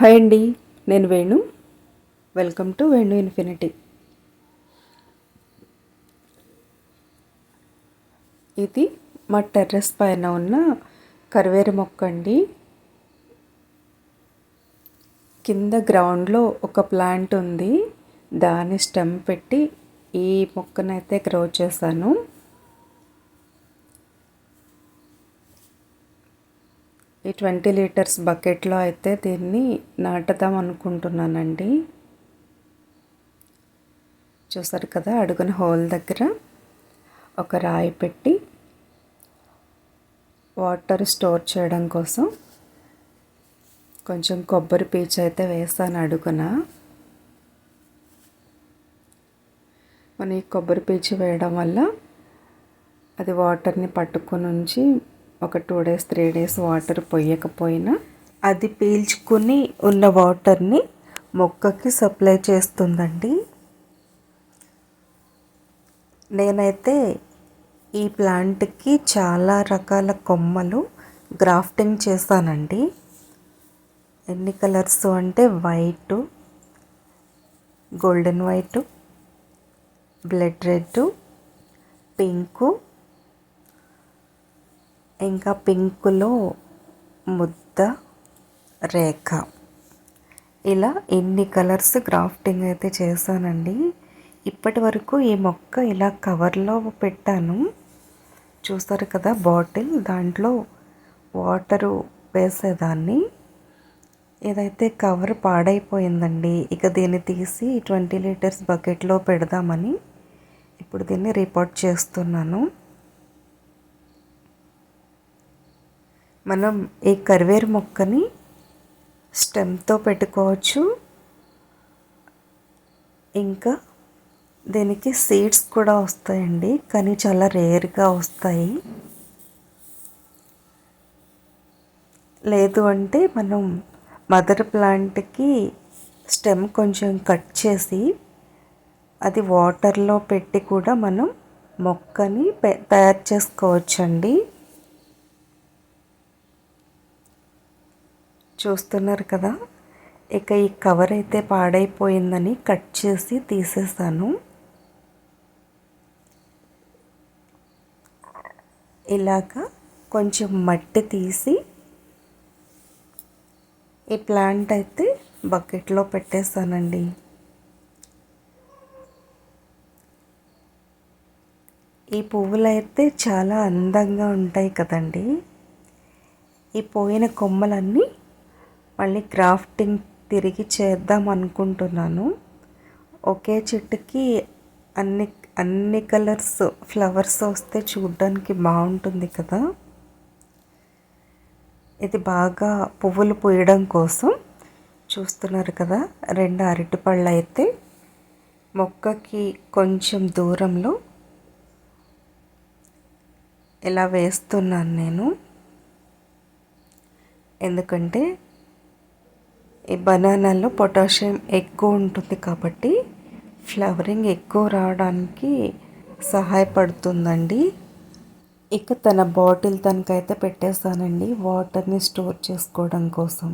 Hi అండి నేను Venu. Welcome to Venu infinity ఇది మా టెర్రస్ పైన ఉన్న కరివేర మొక్క అండి. కింద గ్రౌండ్లో ఒక ప్లాంట్ ఉంది. దాని స్టెమ్ పెట్టి ఈ మొక్కనైతే గ్రో చేశాను. ఈ ట్వంటీ లీటర్స్ బకెట్లో అయితే దీన్ని నాటుదాం అనుకుంటున్నానండి. చూసారు కదా అడుగున హోల్ దగ్గర ఒక రాయి పెట్టి వాటర్ స్టోర్ చేయడం కోసం కొంచెం కొబ్బరి పీచు అయితే వేస్తాను అడుగున. మన ఈ కొబ్బరి పీచు వేయడం వల్ల అది వాటర్ని పట్టుకొని ఉంచి ఒక two days three days water పోయకపోయినా అది పీల్చుకుని ఉన్న వాటర్ని మొక్కకి సప్లై చేస్తుందండి. నేనైతే ఈ ప్లాంట్కి చాలా రకాల కొమ్మలు గ్రాఫ్టింగ్ చేశానండి. ఎన్ని కలర్స్ అంటే white golden white blood red pink ఇంకా పింకులో ముద్ద రేఖ. ఇలా ఎన్ని కలర్స్ గ్రాఫ్టింగ్ అయితే చేశానండి. ఇప్పటి వరకు ఈ మొక్క ఇలా కవర్లో పెట్టాను. చూస్తారు కదా బాటిల్ దాంట్లో వాటరు వేసేదాన్ని. ఏదైతే కవర్ పాడైపోయిందండి ఇక దీన్ని తీసి ట్వంటీ లీటర్స్ బకెట్లో పెడదామని ఇప్పుడు దీన్ని రిపోర్ట్ చేస్తున్నాను. మనం ఈ కరివేరు మొక్కని స్టెమ్తో పెట్టుకోవచ్చు. ఇంకా దీనికి సీడ్స్ కూడా వస్తాయండి కానీ చాలా రేర్గా వస్తాయి. లేదు అంటే మనం మదర్ ప్లాంట్కి స్టెమ్ కొంచెం కట్ చేసి అది వాటర్లో పెట్టి కూడా మనం మొక్కని తయారు చేసుకోవచ్చండి. చూస్తున్నారు కదా. ఇక ఈ కవర్ అయితే పాడైపోయిందని కట్ చేసి తీసేసాను. ఇలాగా కొంచెం మట్టి తీసి ఈ ప్లాంట్ అయితే బకెట్లో పెట్టేస్తానండి ఈ పువ్వులు అయితే చాలా అందంగా ఉంటాయి కదండి. ఈ పోయిన కొమ్మలన్నీ మళ్ళీ క్రాఫ్టింగ్ తిరిగి చేద్దాం అనుకుంటున్నాను. ఒకే చెట్టుకి అన్ని అన్ని కలర్స్ ఫ్లవర్స్ వస్తే చూడ్డానికి బాగుంటుంది కదా. ఇది బాగా పువ్వులు పూయడం కోసం చూస్తున్నారు కదా రెండు అరటిపళ్ళు అయితే. మొక్కకి కొంచెం దూరంలో ఇలా వేస్తున్నాను నేను. ఎందుకంటే ఈ బనానాలో పొటాషియం ఎక్కువ ఉంటుంది కాబట్టి ఫ్లవరింగ్ ఎక్కువ రావడానికి సహాయపడుతుందండి. ఇక తన బాటిల్ తనకైతే పెట్టేస్తానండి వాటర్ని స్టోర్ చేసుకోవడం కోసం.